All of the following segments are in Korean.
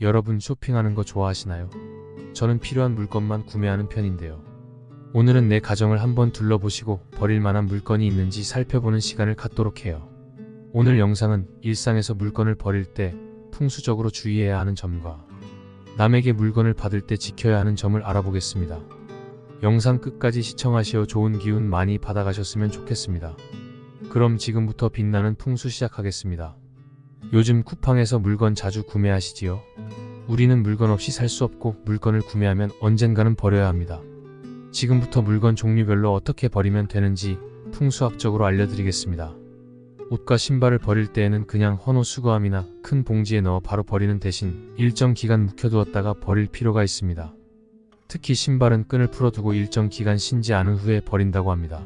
여러분 쇼핑하는 거 좋아하시나요? 저는 필요한 물건만 구매하는 편인데요. 오늘은 내 가정을 한번 둘러보시고 버릴 만한 물건이 있는지 살펴보는 시간을 갖도록 해요. 오늘 영상은 일상에서 물건을 버릴 때 풍수적으로 주의해야 하는 점과 남에게 물건을 받을 때 지켜야 하는 점을 알아보겠습니다. 영상 끝까지 시청하시어 좋은 기운 많이 받아가셨으면 좋겠습니다. 그럼 지금부터 빛나는 풍수 시작하겠습니다. 요즘 쿠팡에서 물건 자주 구매하시지요? 우리는 물건 없이 살 수 없고 물건을 구매하면 언젠가는 버려야 합니다. 지금부터 물건 종류별로 어떻게 버리면 되는지 풍수학적으로 알려드리겠습니다. 옷과 신발을 버릴 때에는 그냥 헌옷 수거함이나 큰 봉지에 넣어 바로 버리는 대신 일정 기간 묵혀두었다가 버릴 필요가 있습니다. 특히 신발은 끈을 풀어두고 일정 기간 신지 않은 후에 버린다고 합니다.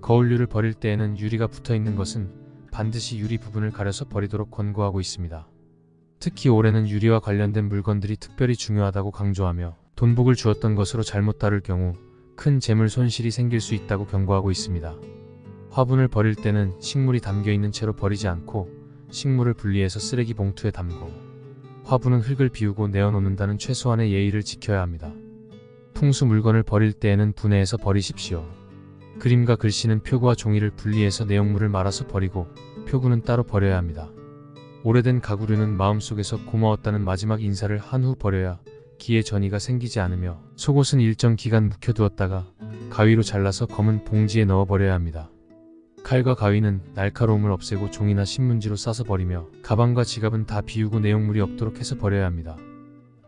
거울류를 버릴 때에는 유리가 붙어 있는 것은 반드시 유리 부분을 가려서 버리도록 권고하고 있습니다. 특히 올해는 유리와 관련된 물건들이 특별히 중요하다고 강조하며 돈복을 주었던 것으로 잘못 다룰 경우 큰 재물 손실이 생길 수 있다고 경고하고 있습니다. 화분을 버릴 때는 식물이 담겨 있는 채로 버리지 않고 식물을 분리해서 쓰레기 봉투에 담고 화분은 흙을 비우고 내어놓는다는 최소한의 예의를 지켜야 합니다. 풍수 물건을 버릴 때에는 분해해서 버리십시오. 그림과 글씨는 표구와 종이를 분리해서 내용물을 말아서 버리고 표구는 따로 버려야 합니다. 오래된 가구류는 마음속에서 고마웠다는 마지막 인사를 한 후 버려야 기의 전이가 생기지 않으며 속옷은 일정 기간 묵혀두었다가 가위로 잘라서 검은 봉지에 넣어 버려야 합니다. 칼과 가위는 날카로움을 없애고 종이나 신문지로 싸서 버리며 가방과 지갑은 다 비우고 내용물이 없도록 해서 버려야 합니다.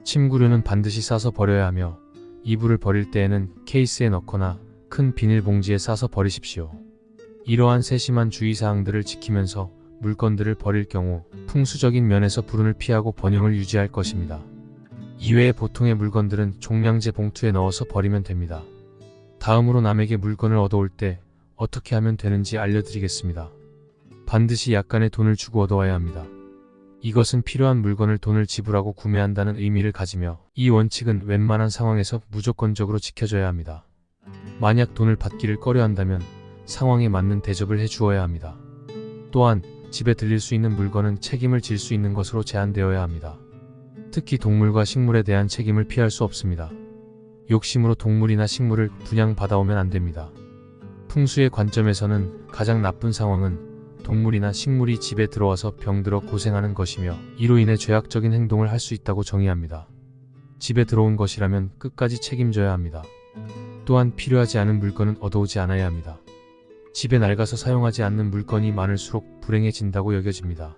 침구류는 반드시 싸서 버려야 하며 이불을 버릴 때에는 케이스에 넣거나 큰 비닐봉지에 싸서 버리십시오. 이러한 세심한 주의사항들을 지키면서 물건들을 버릴 경우 풍수적인 면에서 불운을 피하고 번영을 유지할 것입니다. 이외에 보통의 물건들은 종량제 봉투에 넣어서 버리면 됩니다. 다음으로 남에게 물건을 얻어올 때 어떻게 하면 되는지 알려드리겠습니다. 반드시 약간의 돈을 주고 얻어와야 합니다. 이것은 필요한 물건을 돈을 지불하고 구매한다는 의미를 가지며 이 원칙은 웬만한 상황에서 무조건적으로 지켜져야 합니다. 만약 돈을 받기를 꺼려한다면 상황에 맞는 대접을 해주어야 합니다. 또한 집에 들릴 수 있는 물건은 책임을 질 수 있는 것으로 제한되어야 합니다. 특히 동물과 식물에 대한 책임을 피할 수 없습니다. 욕심으로 동물이나 식물을 분양받아오면 안 됩니다. 풍수의 관점에서는 가장 나쁜 상황은 동물이나 식물이 집에 들어와서 병들어 고생하는 것이며 이로 인해 죄악적인 행동을 할 수 있다고 정의합니다. 집에 들어온 것이라면 끝까지 책임져야 합니다. 또한 필요하지 않은 물건은 얻어오지 않아야 합니다. 집에 낡아서 사용하지 않는 물건이 많을수록 불행해진다고 여겨집니다.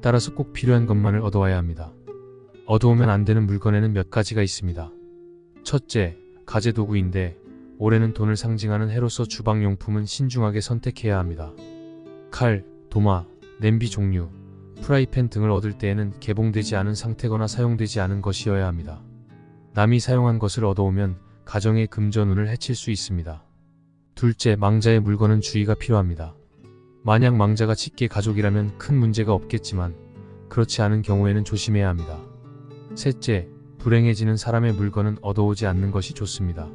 따라서 꼭 필요한 것만을 얻어와야 합니다. 얻어오면 안 되는 물건에는 몇 가지가 있습니다. 첫째, 가재도구인데 올해는 돈을 상징하는 해로서 주방용품은 신중하게 선택해야 합니다. 칼, 도마, 냄비 종류, 프라이팬 등을 얻을 때에는 개봉되지 않은 상태거나 사용되지 않은 것이어야 합니다. 남이 사용한 것을 얻어오면 가정의 금전운을 해칠 수 있습니다. 둘째, 망자의 물건은 주의가 필요합니다. 만약 망자가 직계 가족이라면 큰 문제가 없겠지만 그렇지 않은 경우에는 조심해야 합니다. 셋째, 불행해지는 사람의 물건은 얻어오지 않는 것이 좋습니다.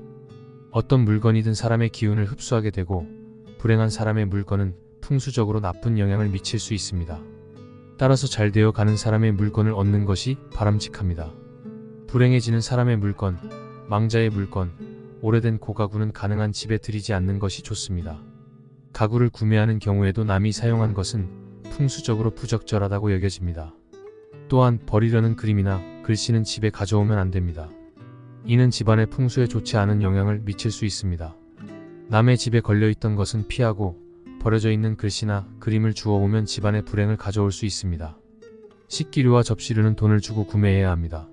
어떤 물건이든 사람의 기운을 흡수하게 되고 불행한 사람의 물건은 풍수적으로 나쁜 영향을 미칠 수 있습니다. 따라서 잘 되어 가는 사람의 물건을 얻는 것이 바람직합니다. 불행해지는 사람의 물건, 망자의 물건, 오래된 고가구는 가능한 집에 들이지 않는 것이 좋습니다. 가구를 구매하는 경우에도 남이 사용한 것은 풍수적으로 부적절하다고 여겨집니다. 또한 버리려는 그림이나 글씨는 집에 가져오면 안 됩니다. 이는 집안의 풍수에 좋지 않은 영향을 미칠 수 있습니다. 남의 집에 걸려있던 것은 피하고 버려져 있는 글씨나 그림을 주워오면 집안의 불행을 가져올 수 있습니다. 식기류와 접시류는 돈을 주고 구매해야 합니다.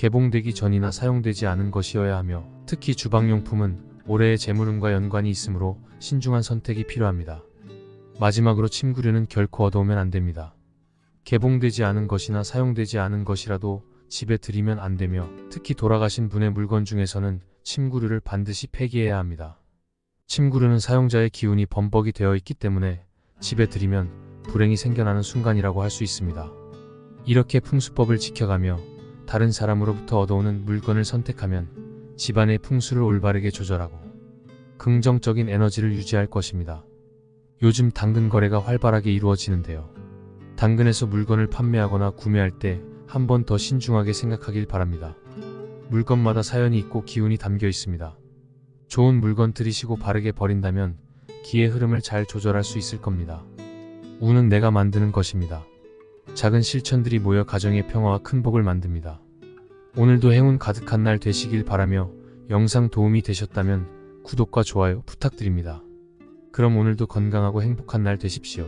개봉되기 전이나 사용되지 않은 것이어야 하며 특히 주방용품은 올해의 재물운과 연관이 있으므로 신중한 선택이 필요합니다. 마지막으로 침구류는 결코 얻어오면 안 됩니다. 개봉되지 않은 것이나 사용되지 않은 것이라도 집에 들이면 안 되며 특히 돌아가신 분의 물건 중에서는 침구류를 반드시 폐기해야 합니다. 침구류는 사용자의 기운이 범벅이 되어 있기 때문에 집에 들이면 불행이 생겨나는 순간이라고 할 수 있습니다. 이렇게 풍수법을 지켜가며 다른 사람으로부터 얻어오는 물건을 선택하면 집안의 풍수를 올바르게 조절하고 긍정적인 에너지를 유지할 것입니다. 요즘 당근 거래가 활발하게 이루어지는데요. 당근에서 물건을 판매하거나 구매할 때 한 번 더 신중하게 생각하길 바랍니다. 물건마다 사연이 있고 기운이 담겨 있습니다. 좋은 물건 들이시고 바르게 버린다면 기의 흐름을 잘 조절할 수 있을 겁니다. 운은 내가 만드는 것입니다. 작은 실천들이 모여 가정의 평화와 큰 복을 만듭니다. 오늘도 행운 가득한 날 되시길 바라며 영상 도움이 되셨다면 구독과 좋아요 부탁드립니다. 그럼 오늘도 건강하고 행복한 날 되십시오.